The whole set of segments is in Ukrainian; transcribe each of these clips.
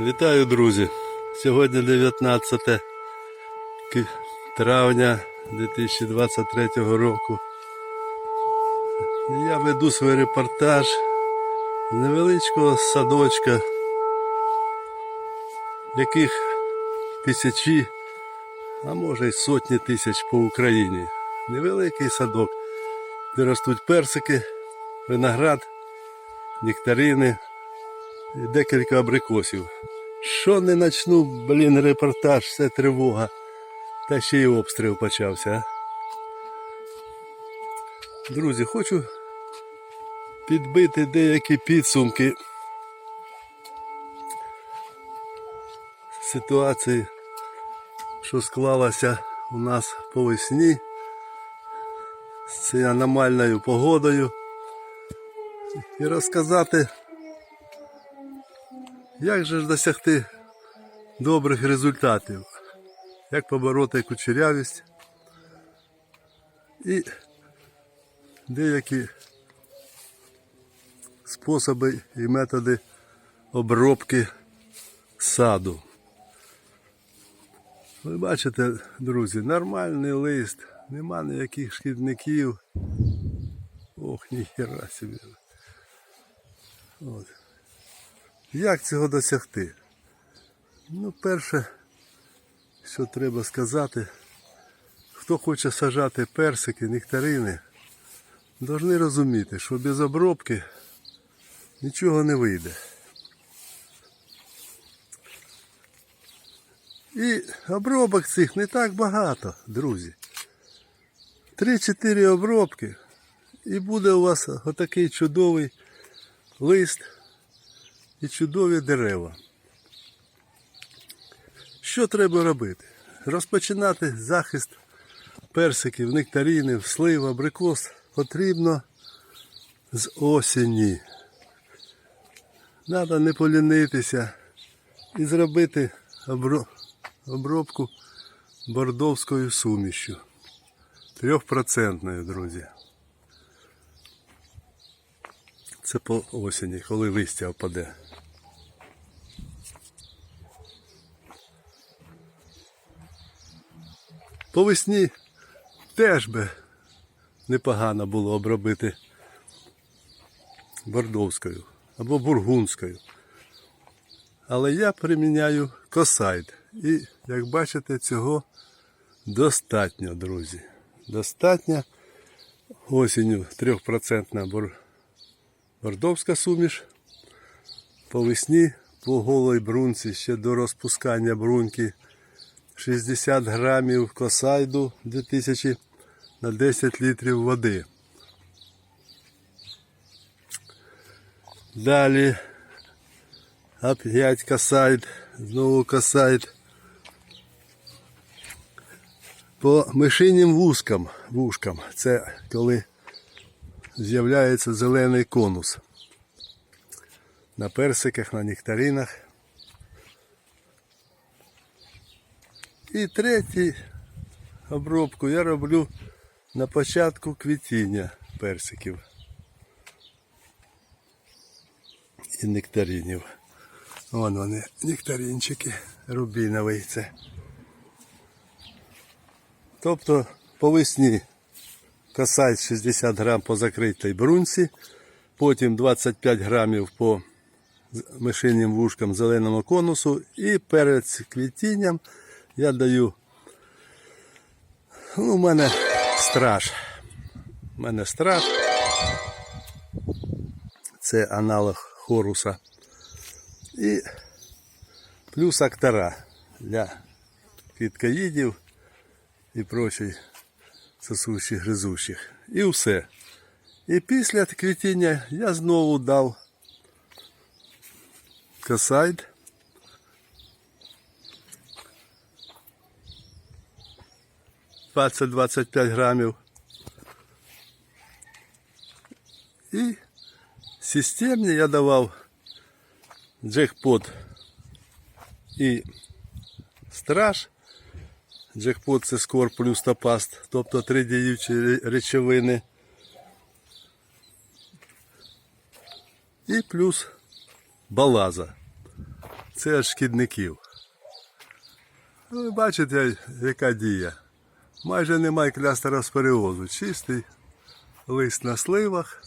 Вітаю, друзі! Сьогодні 19 травня 2023 року. Я веду свій репортаж з невеличкого садочка, яких тисячі, а може й сотні тисяч по Україні. Невеликий садок, де ростуть персики, виноград, нектарини декілька абрикосів. Що не начну, блін, репортаж, це тривога. Та ще й обстріл почався. Друзі, хочу підбити деякі підсумки ситуації, що склалася у нас по весні з цією аномальною погодою. І розказати, як же ж досягти добрих результатів? Як побороти кучерявість і деякі способи і методи обробки саду. Ви бачите, друзі, нормальний лист, нема ніяких шкідників. Ох, ніхера собі. От. Як цього досягти? Ну, перше, що треба сказати, хто хоче сажати персики, нектарини, повинні розуміти, що без обробки нічого не вийде. І обробок цих не так багато, друзі. Три-чотири обробки, і буде у вас отакий чудовий лист і чудові дерева. Що треба робити? Розпочинати захист персиків, нектаринів, слив, абрикос потрібно з осені. Треба не полінитися і зробити обробку бордовською сумішю. Трьохпроцентною, друзі. Це по осені, коли листя впаде. По весні теж би непогано було обробити бордовською або бургундською. Але я приміняю косайд. І, як бачите, цього достатньо, друзі. Достатньо. Осінню 3% бордовська суміш. По весні по голій брунці ще до розпускання бруньки 60 грамів косайду 2000 на 10 літрів води. Далі опять косайд, знову косайд. По мишинім вузкам, вушкам, це коли з'являється зелений конус. На персиках, на нектаринах. І третю обробку я роблю на початку квітіння персиків і нектаринів. Вон вони, нектаринчики, рубіновий це. Тобто по весні касать 60 грам по закритій брунці, потім 25 грамів по мишинім вушкам зеленому конусу і перед квітінням я даю. Ну, у мене страж. У мене страж. Це аналог хоруса. І плюс актора для квіткоїдів і прочих сосущих гризущих. І все. І після квітіння я знову дав касайд. Двадцять 25 грамів. І системні я давав джекпот і страж. Джекпот це скор плюс топаст, тобто три діючі речовини. І плюс балаза. Це від шкідників. Ну, ви бачите, яка дія. Майже немає клястеросперіозу. Чистий лист на сливах,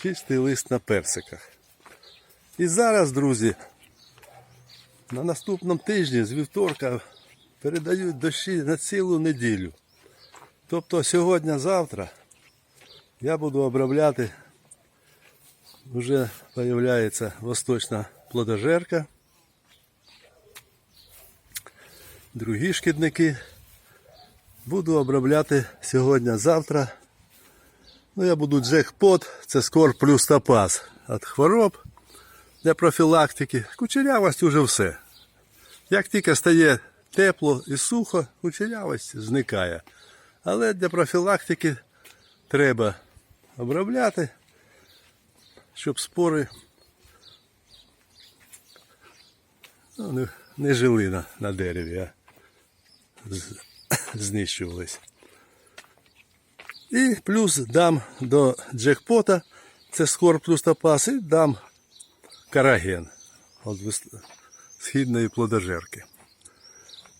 чистий лист на персиках. І зараз, друзі, на наступному тижні з вівторка передають дощі на цілу неділю. Тобто сьогодні-завтра я буду обробляти, вже з'являється восточна плодожерка. Другі шкідники буду обробляти сьогодні-завтра. Ну, я буду джекпот, це скор плюс топаз від хвороб для профілактики. Кучерявость уже все. Як тільки стає тепло і сухо, кучерявость зникає. Але для профілактики треба обробляти, щоб спори ну, не, не жили на, на дереві, а знищувались. І плюс дам до джекпота, це скор плюс топаз, і дам караген від східної плодожерки.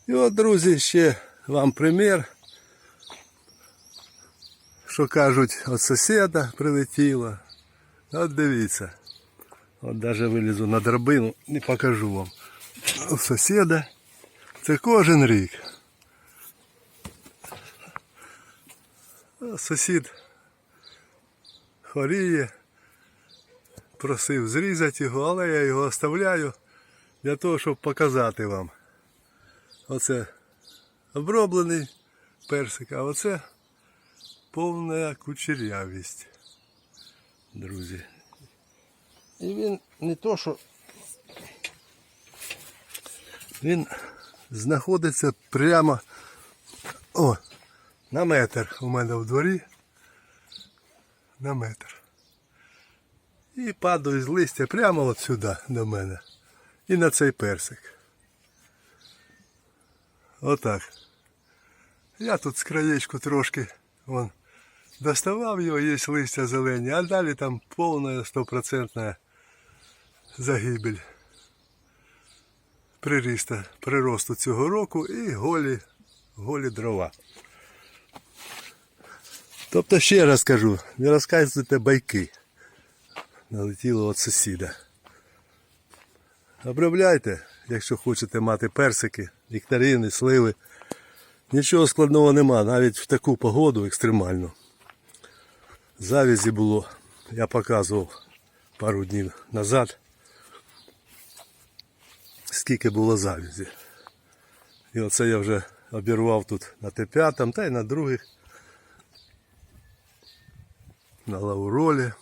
І от, друзі, ще вам примір, що кажуть, від сусіда прилетіло. От дивіться. От навіть вилізу на драбину, не покажу вам. У сусіда це кожен рік. Сусід хворіє, просив зрізати його, але я його оставляю для того, щоб показати вам. Оце оброблений персик, а оце повна кучерявість, друзі. І він не то, що він знаходиться прямо о, на метр у мене в дворі. На метр. І падаю з листя прямо от сюди до мене. І на цей персик. Отак. Я тут з краєчку трошки вон, доставав його, є листя зелені, а далі там повна стопроцентна загибель приріста, приросту цього року і голі, голі дрова. Тобто ще раз кажу, не розказуйте байки. Налетіло від сусіда. Обробляйте, якщо хочете мати персики, нектарини, сливи. Нічого складного нема, навіть в таку погоду екстремальну. Завязі було, я показував пару днів назад, скільки було завязі. І оце я вже обірвав тут на Т5 та й на других, на лауролі.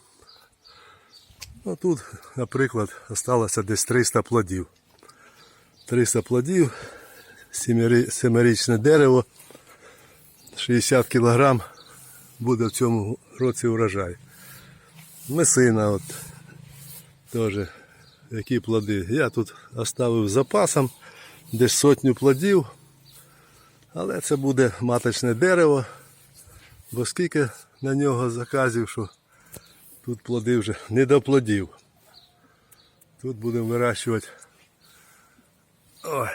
Ну тут, наприклад, залишилося десь 300 плодів. 300 плодів, семирічне дерево, 60 кг буде в цьому році урожай. Месина от теж які плоди. Я тут оставив запасом десь сотню плодів, але це буде маточне дерево, бо скільки на нього заказів, що тут плоди вже не до плодів. Тут будемо вирощувати ой,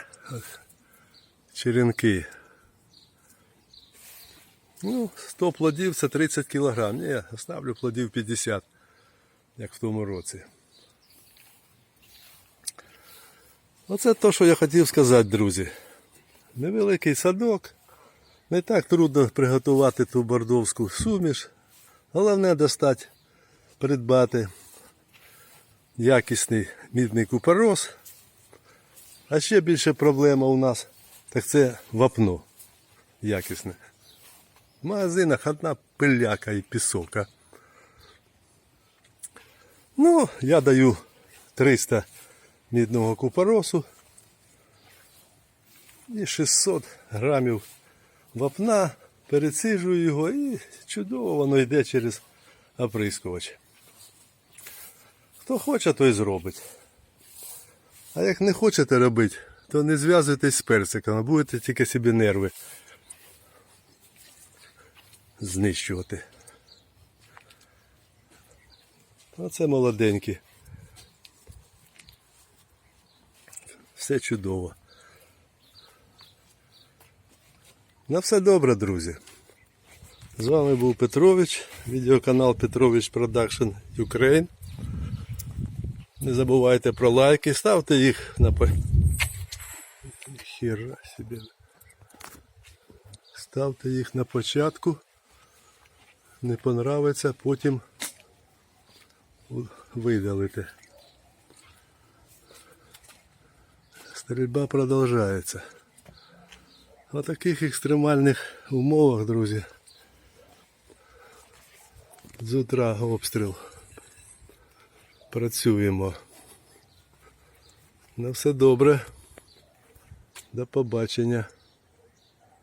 черенки. Ну, 100 плодів це 30 кг. Ні, я ставлю плодів 50, як в тому році. Оце те, що я хотів сказати, друзі. Невеликий садок. Не так трудно приготувати ту бордовську суміш. Головне достати, придбати якісний мідний купорос. А ще більше проблема у нас, так це вапно якісне. В магазинах одна пиляка і пісок. Ну, я даю 300 мідного купоросу і 600 грамів вапна, перециджую його і чудово воно йде через оприскувач. Хто хоче, той зробить. А як не хочете робити, то не зв'язуйтесь з персиком, а будете тільки собі нерви знищувати. Оце молоденькі. Все чудово. На все добре, друзі. З вами був Петрович, відеоканал Петрович Продакшн Ukraine. Не забувайте про лайки, ставте їх на по... Хера собі. Ставте їх на початку. Не понравиться, потім видалите. Стрільба продовжується. В таких екстремальних умовах, друзі. З утра обстріл. Працюємо. На все добре. До побачення.